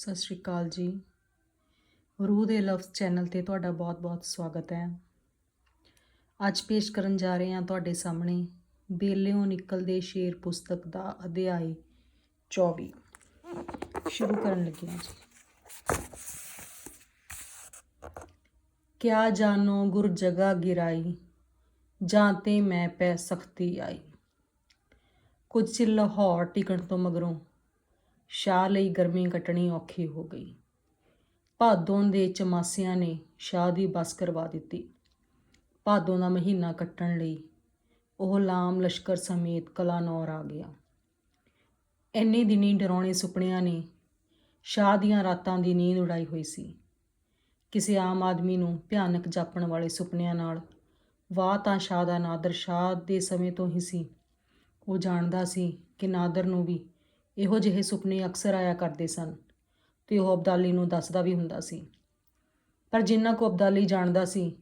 ਸਤਿ ਸ਼੍ਰੀ ਅਕਾਲ ਜੀ। ਰੂਹ ਦੇ ਲਫ਼ਜ਼ ਚੈਨਲ ਤੇ ਤੁਹਾਡਾ ਬਹੁਤ-ਬਹੁਤ ਸਵਾਗਤ ਹੈ। ਅੱਜ ਪੇਸ਼ ਕਰਨ ਜਾ ਰਹੇ ਹਾਂ ਤੁਹਾਡੇ ਸਾਹਮਣੇ ਬੇਲਿਓਂ ਨਿਕਲਦੇ ਸ਼ੇਰ ਪੁਸਤਕ ਦਾ ਅਧਿਆਇ 24 ਸ਼ੁਰੂ ਕਰਨ ਲੱਗੇ ਹਾਂ ਜੀ। ਕਿਆ ਜਾਨੋ ਗੁਰ ਜਗਾ ਗਿਰਾਈ, ਜਾਂ ਤੇ ਮੈਂ ਪੈ ਸਖਤੀ ਆਈ। ਕੁਝ ਚਿਰ ਲਾਹੌਰ ਟਿਕਣ ਤੋਂ ਮਗਰੋਂ ਸ਼ਾਹ ਲਈ ਗਰਮੀ ਕੱਟਣੀ ਔਖੀ ਹੋ ਗਈ। ਭਾਦੋਂ ਦੇ ਚਮਾਸਿਆਂ ਨੇ ਸ਼ਾਹ ਦੀ ਬਸ ਕਰਵਾ ਦਿੱਤੀ। ਭਾਦੋਂ ਦਾ ਮਹੀਨਾ ਕੱਟਣ ਲਈ ਉਹ ਲਾਮ ਲਸ਼ਕਰ ਸਮੇਤ ਕਲਾਨੌਰ ਆ ਗਿਆ। ਇੰਨੇ ਦਿਨੀ ਡਰਾਉਣੇ ਸੁਪਨਿਆਂ ਨੇ ਸ਼ਾਹ ਦੀਆਂ ਰਾਤਾਂ ਦੀ ਨੀਂਦ ਉਡਾਈ ਹੋਈ ਸੀ। ਕਿਸੇ ਆਮ ਆਦਮੀ ਨੂੰ ਭਿਆਨਕ ਜਾਪਣ ਵਾਲੇ ਸੁਪਨਿਆਂ ਨਾਲ ਵਾਹ ਤਾਂ ਸ਼ਾਹ ਦਾ ਨਾਦਰ ਸ਼ਾਹ ਦੇ ਸਮੇਂ ਤੋਂ ਹੀ ਸੀ। ਉਹ ਜਾਣਦਾ ਸੀ ਕਿ ਨਾਦਰ ਨੂੰ ਵੀ ਇਹੋ ਜਿਹੇ ਸੁਪਨੇ ਅਕਸਰ ਆਇਆ ਕਰਦੇ ਸਨ ਤੇ ਉਹ ਅਬਦਾਲੀ ਨੂੰ ਦੱਸਦਾ ਵੀ ਹੁੰਦਾ ਸੀ। ਪਰ ਜਿੰਨਾ ਕੋ ਅਬਦਾਲੀ ਜਾਣਦਾ ਸੀ,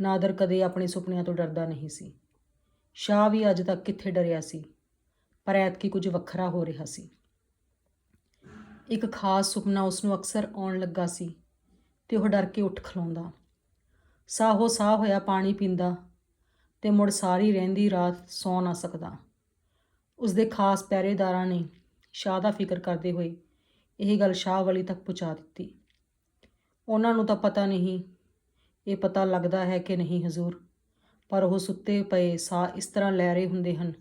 ਨਾਦਰ ਕਦੇ ਆਪਣੇ ਸੁਪਨਿਆਂ ਤੋਂ ਡਰਦਾ ਨਹੀਂ ਸੀ। ਸ਼ਾਹ ਵੀ ਅੱਜ ਤੱਕ ਕਿੱਥੇ ਡਰਿਆ ਸੀ, ਪਰ ਐਤਕੀ ਕੁਝ ਵੱਖਰਾ ਹੋ ਰਿਹਾ ਸੀ। ਇੱਕ ਖਾਸ ਸੁਪਨਾ ਉਸ ਨੂੰ ਅਕਸਰ ਆਉਣ ਲੱਗਾ ਸੀ ਤੇ ਉਹ ਡਰ ਕੇ ਉੱਠ ਖਲੋਂਦਾ। ਸਾਹੋ ਸਾਹ ਹੋਇਆ ਪਾਣੀ ਪੀਂਦਾ ਤੇ ਮੁੜ ਸਾਰੀ ਰਹਿੰਦੀ ਰਾਤ ਸੌ ਨਾ ਸਕਦਾ। ਉਸ ਦੇ ਖਾਸ ਪਹਿਰੇਦਾਰਾਂ ਨੇ ਸ਼ਾਹ ਦਾ ਫਿਕਰ ਕਰਦੇ ਹੋਏ ਇਹ ਗੱਲ ਸ਼ਾਹ ਵਾਲੀ ਤੱਕ ਪਹੁੰਚਾ ਦਿੱਤੀ। ਉਹਨਾਂ ਨੂੰ ਤਾਂ ਪਤਾ ਨਹੀਂ, ਇਹ ਪਤਾ ਲੱਗਦਾ ਹੈ ਕਿ ਨਹੀਂ ਹਜ਼ੂਰ, ਪਰ ਉਹ ਸੁੱਤੇ ਪਏ ਸਾਹ ਇਸ ਤਰ੍ਹਾਂ ਲੈ ਰਹੇ ਹੁੰਦੇ ਹਨ,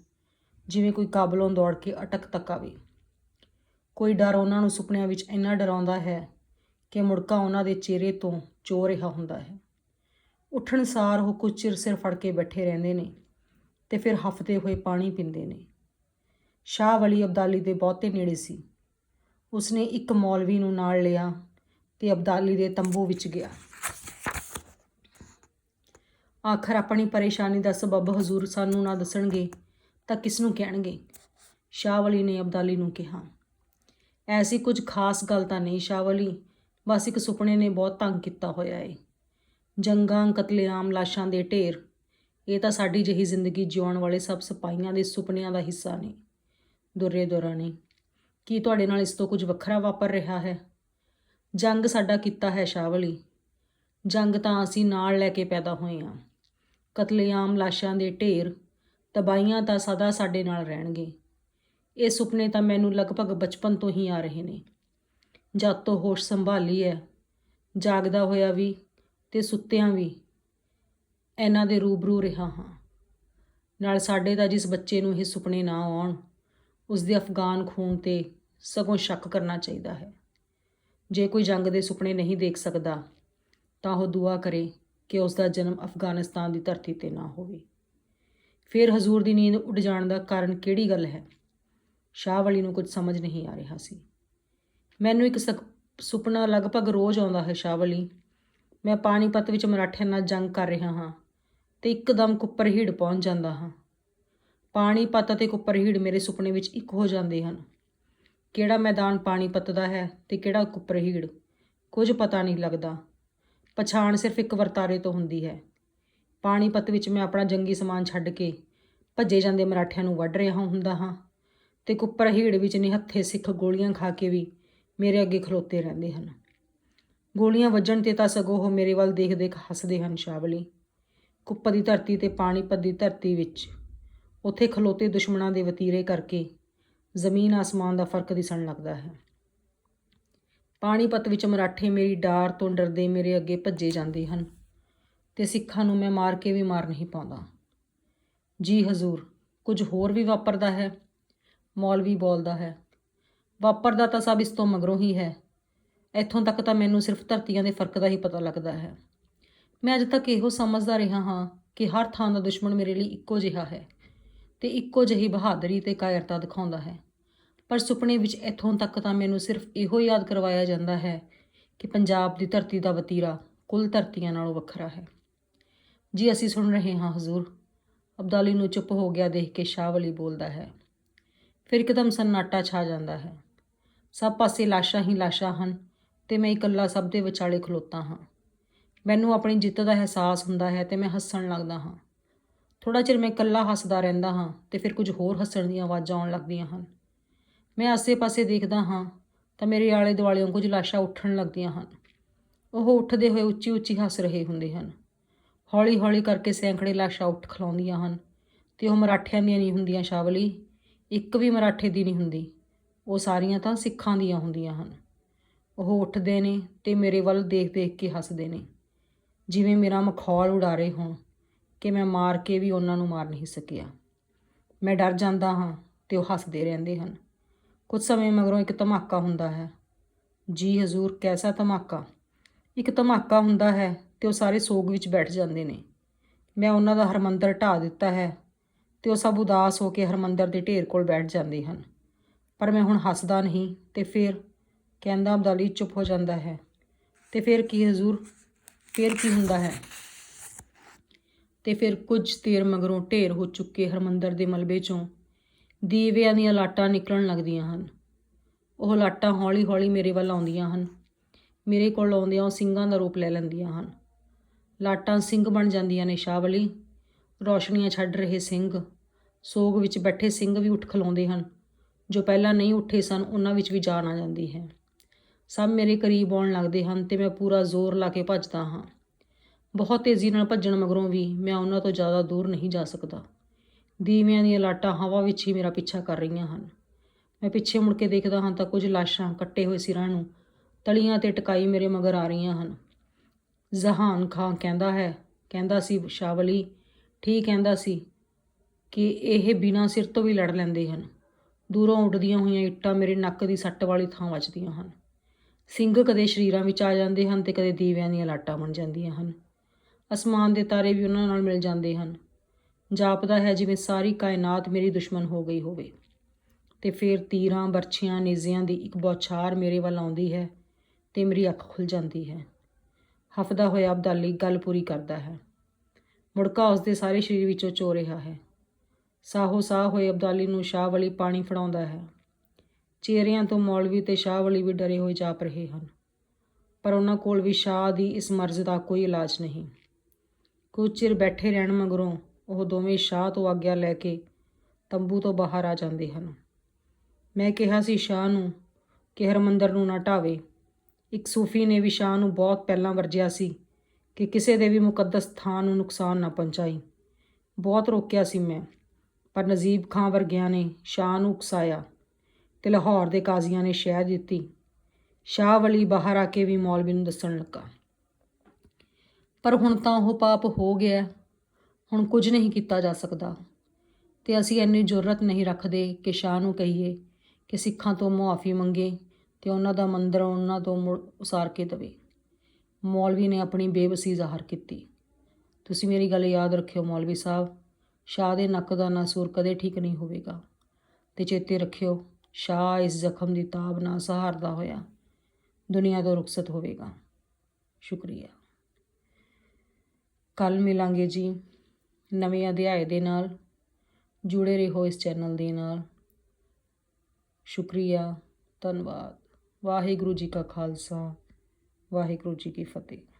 ਜਿਵੇਂ ਕੋਈ ਕਾਬਲੋਂ ਦੌੜ ਕੇ ਅਟਕ ਤੱਕ ਆਵੇ। ਕੋਈ ਡਰ ਉਹਨਾਂ ਨੂੰ ਸੁਪਨਿਆਂ ਵਿੱਚ ਇੰਨਾ ਡਰਾਉਂਦਾ ਹੈ ਕਿ ਮੁੜਕਾ ਉਹਨਾਂ ਦੇ ਚਿਹਰੇ ਤੋਂ ਚੋ ਰਿਹਾ ਹੁੰਦਾ ਹੈ। ਉੱਠਣ ਸਾਰ ਉਹ ਕੁਝ ਚਿਰ ਸਿਰ ਫੜ ਕੇ ਬੈਠੇ ਰਹਿੰਦੇ ਨੇ ਤੇ ਫਿਰ ਹਫ਼ਤੇ ਹੋਏ ਪਾਣੀ ਪੀਂਦੇ ਨੇ। ਸ਼ਾਹ ਵਲੀ ਅਬਦਾਲੀ ਦੇ ਬਹੁਤੇ ਨੇੜੇ ਸੀ। ਉਸਨੇ ਇੱਕ ਮੌਲਵੀ ਨੂੰ ਨਾਲ ਲਿਆ ਤੇ ਅਬਦਾਲੀ ਦੇ ਤੰਬੂ ਵਿੱਚ ਗਿਆ। ਆਖਰ ਆਪਣੀ ਪਰੇਸ਼ਾਨੀ ਦਾ ਸਬਬ ਹਜ਼ੂਰ ਸਾਨੂੰ ਨਾ ਦੱਸਣਗੇ ਤਾਂ ਕਿਸ ਨੂੰ ਕਹਿਣਗੇ? ਸ਼ਾਹ ਵਲੀ ਨੇ ਅਬਦਾਲੀ ਨੂੰ ਕਿਹਾ, ਐਸੀ ਕੁਝ ਖਾਸ ਗੱਲ ਤਾਂ ਨਹੀਂ ਸ਼ਾਹ ਵਲੀ, ਬਸ ਇੱਕ ਸੁਪਨੇ ਨੇ ਬਹੁਤ ਤੰਗ ਕੀਤਾ ਹੋਇਆ ਏ। ਜੰਗਾਂ, ਕਤਲੇਆਮ, ਲਾਸ਼ਾਂ ਦੇ ਢੇਰ, ਇਹ ਤਾਂ ਸਾਡੀ ਜਹੀ ਜ਼ਿੰਦਗੀ ਜਿਉਣ ਵਾਲੇ ਸਭ ਸਿਪਾਹੀਆਂ ਦੇ ਸੁਪਨਿਆਂ ਦਾ ਹਿੱਸਾ ਨੇ। ਦੁਰੇ ਦੁਰਾਨੀ ਕੀ ਤੁਹਾਡੇ ਨਾਲ ਇਸ ਤੋਂ ਕੁਝ ਵੱਖਰਾ ਵਾਪਰ ਰਿਹਾ ਹੈ? ਜੰਗ ਸਾਡਾ ਕੀਤਾ ਹੈ ਸ਼ਾਵਲੀ। ਜੰਗ ਤਾਂ ਅਸੀਂ ਨਾਲ ਲੈ ਕੇ ਪੈਦਾ ਹੋਏ ਹਾਂ। ਕਤਲੇਆਮ ਲਾਸ਼ਾਂ ਦੇ ਢੇਰ ਤਬਾਈਆਂ ਤਾਂ ਸਦਾ ਸਾਡੇ ਨਾਲ ਰਹਿਣਗੇ। ਇਹ ਸੁਪਨੇ ਤਾਂ ਮੈਨੂੰ ਲਗਭਗ ਬਚਪਨ ਤੋਂ ਹੀ ਆ ਰਹੇ ਨੇ। ਜਦ ਤੋਂ ਹੋਸ਼ ਸੰਭਾਲੀ ਹੈ ਜਾਗਦਾ ਹੋਇਆ ਵੀ ਤੇ ਸੁੱਤਿਆਂ ਵੀ, ਇਹਨਾਂ ਦੇ ਰੂਬਰੂ ਰਿਹਾ ਹਾਂ। ਨਾਲ ਸਾਡੇ ਦਾ ਜਿਸ ਬੱਚੇ ਨੂੰ ਇਹ ਸੁਪਨੇ ਨਾ ਆਉਣ ਉਸ ਦੇ ਅਫਗਾਨ ਖੂਨ ਤੇ ਸਗੋਂ ਸ਼ੱਕ ਕਰਨਾ ਚਾਹੀਦਾ ਹੈ। ਜੇ ਕੋਈ ਜੰਗ ਦੇ ਸੁਪਨੇ ਨਹੀਂ ਦੇਖ ਸਕਦਾ, ਤਾਂ ਉਹ ਦੁਆ ਕਰੇ ਕਿ ਉਸ ਦਾ ਜਨਮ ਅਫਗਾਨਿਸਤਾਨ ਦੀ ਧਰਤੀ ਤੇ ਨਾ ਹੋਵੇ। ਫਿਰ ਹਜ਼ੂਰ ਦੀ ਨੀਂਦ ਉੱਡ ਜਾਣ ਦਾ ਕਾਰਨ ਕਿਹੜੀ ਗੱਲ ਹੈ? ਸ਼ਾਹ ਵਲੀ ਨੂੰ ਕੁਝ ਸਮਝ ਨਹੀਂ ਆ ਰਿਹਾ ਸੀ। ਮੈਨੂੰ ਇੱਕ ਸੁਪਨਾ ਲਗਭਗ ਰੋਜ਼ ਆਉਂਦਾ ਹੈ ਸ਼ਾਹ ਵਲੀ। ਮੈਂ ਪਾਣੀਪਤ ਵਿੱਚ ਮਰਾਠਿਆਂ ਨਾਲ ਜੰਗ ਕਰ ਰਿਹਾ ਹਾਂ ਤੇ ਇੱਕਦਮ ਕੁੱਪਰ ਕੁੱਪਰਹੀੜ ਪਹੁੰਚ ਜਾਂਦਾ ਹਾਂ। ਪਾਣੀਪਤ ਅਤੇ ਕੁੱਪਰਹੀੜ ਮੇਰੇ ਸੁਪਨੇ ਵਿੱਚ ਇੱਕ ਹੋ ਜਾਂਦੇ ਹਨ। ਕਿਹੜਾ ਮੈਦਾਨ ਪਾਣੀਪਤ ਦਾ ਹੈ ਤੇ ਕਿਹੜਾ ਕੁੱਪਰਹੀੜ? ਕੁਝ ਪਤਾ ਨਹੀਂ ਲੱਗਦਾ। ਪਛਾਣ ਸਿਰਫ ਇੱਕ ਵਰਤਾਰੇ ਤੋਂ ਹੁੰਦੀ ਹੈ। ਪਾਣੀਪਤ ਵਿੱਚ ਮੈਂ ਆਪਣਾ ਜੰਗੀ ਸਮਾਨ ਛੱਡ ਕੇ ਭੱਜੇ ਜਾਂਦੇ ਮਰਾਠਿਆਂ ਨੂੰ ਵੱਢ ਰਿਹਾ ਹੁੰਦਾ ਹਾਂ ਤੇ ਕੁੱਪਰਹੀੜ ਵਿੱਚ ਨਿਹੱਥੇ ਸਿੱਖ ਗੋਲੀਆਂ ਖਾ ਕੇ ਵੀ ਮੇਰੇ ਅੱਗੇ ਖਲੋਤੇ ਰਹਿੰਦੇ ਹਨ। ਗੋਲੀਆਂ ਵੱਜਣ ਤੇ ਤਾਂ ਸਗੋਂ ਉਹ ਮੇਰੇ ਵੱਲ ਦੇਖ ਦੇਖ ਹੱਸਦੇ ਹਨ ਸ਼ਾਵਲੀ ਕੁੱਪ ਦੀ ਧਰਤੀ ਤੇ ਪਾਣੀਪਤ ਦੀ ਧਰਤੀ ਵਿੱਚ ਉੱਥੇ ਖਲੋਤੇ ਦੁਸ਼ਮਣਾਂ ਦੇ ਵਤੀਰੇ ਕਰਕੇ ਜ਼ਮੀਨ ਆਸਮਾਨ ਦਾ ਫ਼ਰਕ ਦਿਸਣ ਲੱਗਦਾ ਹੈ। ਪਾਣੀਪਤ ਵਿੱਚ ਮਰਾਠੇ ਮੇਰੀ ਡਾਰ ਤੋਂ ਡਰਦੇ ਮੇਰੇ ਅੱਗੇ ਭੱਜੇ ਜਾਂਦੇ ਹਨ ਤੇ ਸਿੱਖਾਂ ਨੂੰ ਮੈਂ ਮਾਰ ਕੇ ਵੀ ਮਾਰ ਨਹੀਂ ਪਾਉਂਦਾ। ਜੀ ਹਜ਼ੂਰ, ਕੁਝ ਹੋਰ ਵੀ ਵਾਪਰਦਾ ਹੈ, ਮੌਲਵੀ ਬੋਲਦਾ ਹੈ, ਵਾਪਰਦਾ ਤਾਂ ਸਭ ਇਸ ਤੋਂ ਮਗਰੋਂ ਹੀ ਹੈ, ਇੱਥੋਂ ਤੱਕ ਤਾਂ ਮੈਨੂੰ ਸਿਰਫ ਧਰਤੀਆਂ ਦੇ ਫ਼ਰਕ ਦਾ ਹੀ ਪਤਾ ਲੱਗਦਾ ਹੈ। ਮੈਂ ਅਜੇ ਤੱਕ ਇਹੋ ਸਮਝਦਾ ਰਿਹਾ ਹਾਂ ਕਿ ਹਰ ਥਾਂ ਦਾ ਦੁਸ਼ਮਣ ਮੇਰੇ ਲਈ ਇੱਕੋ ਜਿਹਾ ਹੈ। ਤੇ ਇੱਕੋ ਜਿਹੀ ਬਹਾਦਰੀ ਤੇ ਕਾਇਰਤਾ ਦਿਖਾਉਂਦਾ ਹੈ। ਪਰ ਸੁਪਨੇ ਵਿੱਚ ਇੱਥੋਂ ਤੱਕ ਤਾਂ ਮੈਨੂੰ ਸਿਰਫ ਇਹੋ ਯਾਦ ਕਰਵਾਇਆ ਜਾਂਦਾ ਹੈ ਕਿ ਪੰਜਾਬ ਦੀ ਧਰਤੀ ਦਾ ਵਤੀਰਾ ਕੁੱਲ ਧਰਤੀਆਂ ਨਾਲੋਂ ਵੱਖਰਾ ਹੈ। ਜੀ ਅਸੀਂ ਸੁਣ ਰਹੇ ਹਾਂ, ਹਜ਼ੂਰ। ਅਬਦਾਲੀ ਨੂੰ ਚੁੱਪ ਹੋ ਗਿਆ ਦੇਖ ਕੇ ਸ਼ਾਹ ਸ਼ਾਹਵਲੀ ਬੋਲਦਾ ਹੈ। ਫਿਰ ਇੱਕਦਮ ਸੰਨਾਟਾ ਛਾ ਜਾਂਦਾ ਹੈ। ਸਭ ਪਾਸੇ ਲਾਸ਼ਾਂ ਹੀ ਲਾਸ਼ਾਂ ਹਨ ਤੇ ਮੈਂ ਇਕੱਲਾ ਸਭ ਦੇ ਵਿਚਾਲੇ ਖਲੋਤਾ ਹਾਂ। ਮੈਨੂੰ ਆਪਣੀ ਜਿੱਤ ਦਾ ਅਹਿਸਾਸ ਹੁੰਦਾ ਹੈ ਤੇ ਮੈਂ ਹੱਸਣ ਲੱਗਦਾ ਹਾਂ। ਥੋੜਾ ਚਿਰ ਮੈਂ ਇਕੱਲਾ ਹੱਸਦਾ ਰਹਿੰਦਾ ਹਾਂ ਤੇ ਫਿਰ ਕੁਝ ਹੋਰ ਹੱਸਣ ਦੀਆਂ ਆਵਾਜ਼ਾਂ ਆਉਣ ਲੱਗਦੀਆਂ ਹਨ। ਮੈਂ ਆਸੇ-ਪਾਸੇ ਦੇਖਦਾ ਹਾਂ ਤਾਂ ਮੇਰੇ ਆਲੇ ਦੁਆਲੇ ਕੁਝ ਲਾਸ਼ਾਂ ਉੱਠਣ ਲੱਗਦੀਆਂ ਹਨ। ਉਹ ਉੱਠਦੇ ਹੋਏ ਉੱਚੀ ਉੱਚੀ ਹੱਸ ਰਹੇ ਹੁੰਦੇ ਹਨ। ਹੌਲੀ ਹੌਲੀ ਕਰਕੇ ਸੈਂਕੜੇ ਲਾਸ਼ਾਂ ਉੱਠ ਖਲਾਉਂਦੀਆਂ ਹਨ ਤੇ ਉਹ ਮਰਾਠਿਆਂ ਦੀਆਂ ਨਹੀਂ ਹੁੰਦੀਆਂ ਸ਼ਾਵਲੀ, ਇੱਕ ਵੀ ਮਰਾਠੇ ਦੀ ਨਹੀਂ ਹੁੰਦੀ। ਉਹ ਸਾਰੀਆਂ ਤਾਂ ਸਿੱਖਾਂ ਦੀਆਂ ਹੁੰਦੀਆਂ ਹਨ। ਉਹ ਉੱਠਦੇ ਨੇ ਤੇ ਮੇਰੇ ਵੱਲ ਦੇਖ ਦੇਖ ਕੇ ਹੱਸਦੇ ਨੇ। ਜਿਵੇਂ ਮੇਰਾ ਮਖੌਲ ਉਡਾ ਰਹੇ ਹੋਣ। ਕਿ ਮੈਂ ਮਾਰ ਕੇ ਵੀ ਉਹਨਾਂ ਨੂੰ ਮਾਰ ਨਹੀਂ ਸਕਿਆ। ਮੈਂ ਡਰ ਜਾਂਦਾ ਹਾਂ ਤੇ ਉਹ ਹੱਸਦੇ ਰਹਿੰਦੇ ਹਨ। ਕੁਝ ਸਮੇਂ ਮਗਰੋਂ ਇੱਕ ਧਮਾਕਾ ਹੁੰਦਾ ਹੈ। ਜੀ ਹਜ਼ੂਰ, ਕੈਸਾ ਧਮਾਕਾ? ਇੱਕ ਧਮਾਕਾ ਹੁੰਦਾ ਹੈ ਤੇ ਉਹ ਸਾਰੇ ਸੋਗ ਵਿੱਚ ਬੈਠ ਜਾਂਦੇ ਨੇ। ਮੈਂ ਉਹਨਾਂ ਦਾ ਹਰਮੰਦਰ ਢਾ ਦਿੱਤਾ ਹੈ ਤੇ ਉਹ ਸਭ ਉਦਾਸ ਹੋ ਕੇ ਹਰਮੰਦਰ ਦੇ ਢੇਰ ਕੋਲ ਬੈਠ ਜਾਂਦੇ ਹਨ। ਪਰ ਮੈਂ ਹੁਣ ਹੱਸਦਾ ਨਹੀਂ ਤੇ ਫਿਰ ਕਹਿੰਦਾ ਅਬਦਾਲੀ ਚੁੱਪ ਹੋ ਜਾਂਦਾ ਹੈ। ਤੇ ਫਿਰ ਕੀ ਹਜ਼ੂਰ? ਫਿਰ ਕੀ ਹੁੰਦਾ ਹੈ? ਤੇ ਫਿਰ ਕੁਝ ਦੇਰ ਮਗਰੋਂ ਢੇਰ ਹੋ ਚੁੱਕੇ ਹਰਮੰਦਰ ਦੇ ਮਲਬੇ ਚੋਂ ਦੀਵਿਆਂ ਦੀਆਂ ਲਾਟਾਂ ਨਿਕਲਣ ਲੱਗਦੀਆਂ ਹਨ। ਉਹ ਲਾਟਾਂ ਹੌਲੀ-ਹੌਲੀ ਮੇਰੇ ਵੱਲ ਆਉਂਦੀਆਂ ਹਨ। ਮੇਰੇ ਕੋਲ ਆਉਂਦਿਆਂ ਉਹ ਸਿੰਘਾਂ ਦਾ ਰੂਪ ਲੈ ਲੈਂਦੀਆਂ ਹਨ। ਲਾਟਾਂ ਸਿੰਘ ਬਣ ਜਾਂਦੀਆਂ ਨੇ ਸ਼ਾਵਲੀ। ਰੌਸ਼ਨੀਆਂ ਛੱਡ ਰਹੇ ਸਿੰਘ। ਸੋਗ ਵਿੱਚ ਬੈਠੇ ਸਿੰਘ ਵੀ ਉੱਠ ਖਲੋਂਦੇ ਹਨ। ਜੋ ਪਹਿਲਾਂ ਨਹੀਂ ਉੱਠੇ ਸਨ, ਉਹਨਾਂ ਵਿੱਚ ਵੀ ਜਾਨ ਆ ਜਾਂਦੀ ਹੈ। ਸਭ ਮੇਰੇ ਕਰੀਬ ਆਉਣ ਲੱਗਦੇ ਹਨ ਤੇ ਮੈਂ ਪੂਰਾ ਜ਼ੋਰ ਲਾ ਕੇ ਭੱਜਦਾ ਹਾਂ। ਬਹੁਤ ਤੇਜ਼ੀ ਨਾਲ ਭੱਜਣ ਮਗਰੋਂ ਵੀ ਮੈਂ ਉਹਨਾਂ ਤੋਂ ਜ਼ਿਆਦਾ ਦੂਰ ਨਹੀਂ ਜਾ ਸਕਦਾ। ਦੀਵਿਆਂ ਦੀਆਂ ਲਾਟਾਂ ਹਵਾ ਵਿੱਚ ਹੀ ਮੇਰਾ ਪਿੱਛਾ ਕਰ ਰਹੀਆਂ ਹਨ। ਮੈਂ ਪਿੱਛੇ ਮੁੜ ਕੇ ਦੇਖਦਾ ਹਾਂ ਤਾਂ ਕੁਝ ਲਾਸ਼ਾਂ ਕੱਟੇ ਹੋਏ ਸਿਰਾਂ ਨੂੰ ਤਲੀਆਂ ਤੇ ਟਕਾਈ ਮੇਰੇ ਮਗਰ ਆ ਰਹੀਆਂ ਹਨ। ਜ਼ਹਾਨ ਖਾਨ ਕਹਿੰਦਾ ਹੈ, ਕਹਿੰਦਾ ਸੀ ਸ਼ਾਵਲੀ, ਠੀਕ ਕਹਿੰਦਾ ਸੀ ਕਿ ਇਹ ਬਿਨਾਂ ਸਿਰ ਤੋਂ ਵੀ ਲੜ ਲੈਂਦੇ ਹਨ। ਦੂਰੋਂ ਉੱਡਦੀਆਂ ਹੋਈਆਂ ਇੱਟਾਂ ਮੇਰੇ ਨੱਕ ਦੀ ਸੱਟ ਵਾਲੀ ਥਾਂ ਵੱਜਦੀਆਂ ਹਨ। ਸਿੰਘ ਕਦੇ ਸ਼ਰੀਰਾਂ ਵਿੱਚ ਆ ਜਾਂਦੇ ਹਨ ਤੇ ਕਦੇ ਦੀਵਿਆਂ ਦੀਆਂ ਲਾਟਾਂ ਬਣ ਜਾਂਦੀਆਂ ਹਨ। ਅਸਮਾਨ ਦੇ ਤਾਰੇ ਵੀ ਉਹਨਾਂ ਨਾਲ ਮਿਲ ਜਾਂਦੇ ਹਨ। ਜਾਪਦਾ ਹੈ, ਜਿਵੇਂ ਸਾਰੀ ਕਾਇਨਾਤ ਮੇਰੀ ਦੁਸ਼ਮਣ ਹੋ ਗਈ ਹੋਵੇ। ਤੇ ਫਿਰ ਤੀਰਾਂ, ਬਰਛੀਆਂ, ਨੇਜ਼ਿਆਂ ਦੀ ਇੱਕ ਬੌਛਾਰ ਮੇਰੇ ਵੱਲ ਆਉਂਦੀ ਹੈ ਤੇ ਮੇਰੀ ਅੱਖ ਖੁੱਲ ਜਾਂਦੀ ਹੈ। ਹਫਦਾ ਹੋਇਆ ਅਬਦਾਲੀ ਗੱਲ ਪੂਰੀ ਕਰਦਾ ਹੈ। ਮੁੜਕਾ ਉਸਦੇ ਸਾਰੇ ਸਰੀਰ ਵਿੱਚੋਂ ਚੋ ਰਿਹਾ ਹੈ। ਸਾਹੋ ਸਾਹ ਹੋਏ ਅਬਦਾਲੀ ਨੂੰ ਸ਼ਾਹ ਵਲੀ ਪਾਣੀ ਫੜਾਉਂਦਾ ਹੈ। ਚਿਹਰਿਆਂ ਤੋਂ ਮੌਲਵੀ ਤੇ ਸ਼ਾਹ ਵਲੀ ਵੀ ਡਰੇ ਹੋਏ ਜਾਪ ਰਹੇ ਹਨ। ਪਰ ਉਹਨਾਂ ਕੋਲ ਵੀ ਸ਼ਾਹ ਦੀ ਇਸ ਮਰਜ਼ ਦਾ ਕੋਈ ਇਲਾਜ ਨਹੀਂ। ਕੁਝ ਚਿਰ ਬੈਠੇ ਰਹਿਣ ਮਗਰੋਂ ਉਹ ਦੋਵੇਂ ਸ਼ਾਹ ਤੋਂ ਆਗਿਆ ਲੈ ਕੇ ਤੰਬੂ ਤੋਂ ਬਾਹਰ ਆ ਜਾਂਦੇ ਹਨ। ਮੈਂ ਕਿਹਾ ਸੀ, ਸ਼ਾਹ ਨੂੰ ਕਿ ਹਰਮੰਦਰ ਨੂੰ ਨਾ ਢਾਵੇ। ਇੱਕ ਸੂਫੀ ਨੇ ਵੀ ਸ਼ਾਹ ਨੂੰ ਬਹੁਤ ਪਹਿਲਾਂ ਵਰਜਿਆ ਸੀ ਕਿ ਕਿਸੇ ਦੇ ਵੀ ਮੁਕੱਦਸ ਥਾਂ ਨੂੰ ਨੁਕਸਾਨ ਨਾ ਪਹੁੰਚਾਈ। ਬਹੁਤ ਰੋਕਿਆ ਸੀ ਮੈਂ, ਪਰ ਨਜ਼ੀਬ ਖਾਂ ਵਰਗਿਆਂ ਨੇ ਸ਼ਾਹ ਨੂੰ ਉਕਸਾਇਆ ਤੇ ਲਾਹੌਰ ਦੇ ਕਾਜ਼ੀਆਂ ਨੇ ਸ਼ਹਿ ਦਿੱਤੀ। ਸ਼ਾਹ ਵਲੀ ਬਾਹਰ ਆ ਕੇ ਵੀ ਮੌਲਵੀ ਨੂੰ ਦੱਸਣ ਲੱਗਾ। ਪਰ ਹੁਣ ਤਾਂ ਉਹ ਪਾਪ ਹੋ ਗਿਆ। ਹੁਣ ਕੁਝ ਨਹੀਂ ਕੀਤਾ ਜਾ ਸਕਦਾ। ਤੇ ਅਸੀਂ ਇੰਨੀ ਜ਼ਰੂਰਤ ਨਹੀਂ ਰੱਖਦੇ ਕਿ ਸ਼ਾਹ ਨੂੰ ਕਹੀਏ ਕਿ ਸਿੱਖਾਂ ਤੋਂ ਮੁਆਫੀ ਮੰਗੇ ਤੇ ਉਹਨਾਂ ਦਾ ਮੰਦਰ ਉਹਨਾਂ ਤੋਂ ਮੁੜ ਉਸਾਰ ਕੇ ਦੇਵੇ। ਮੌਲਵੀ ਨੇ ਆਪਣੀ ਬੇਬਸੀ ਜ਼ਾਹਰ ਕੀਤੀ। ਤੁਸੀਂ ਮੇਰੀ ਗੱਲ ਯਾਦ ਰੱਖਿਓ ਮੌਲਵੀ ਸਾਹਿਬ, ਸ਼ਾਹ ਦੇ ਨੱਕ ਦਾ ਨਸੂਰ ਕਦੇ ਠੀਕ ਨਹੀਂ ਹੋਵੇਗਾ। ਤੇ ਚੇਤੇ ਰੱਖਿਓ, ਸ਼ਾਹ ਇਸ ਜ਼ਖਮ ਦੀ ਤਾਬ ਨਾ ਸਹਾਰਦਾ ਹੋਇਆ ਦੁਨੀਆ ਤੋਂ ਰੁਖਸਤ ਹੋਵੇਗਾ। ਸ਼ੁਕਰੀਆ। ਕੱਲ ਮਿਲਾਂਗੇ ਜੀ ਨਵੇਂ ਅਧਿਆਏ ਦੇ ਨਾਲ, ਜੁੜੇ ਰਹੋ ਇਸ ਚੈਨਲ ਦੇ ਨਾਲ। ਸ਼ੁਕਰੀਆ, ਧੰਨਵਾਦ। ਵਾਹਿਗੁਰੂ ਜੀ ਕਾ ਖਾਲਸਾ, ਵਾਹਿਗੁਰੂ ਜੀ ਕੀ ਫਤਿਹ।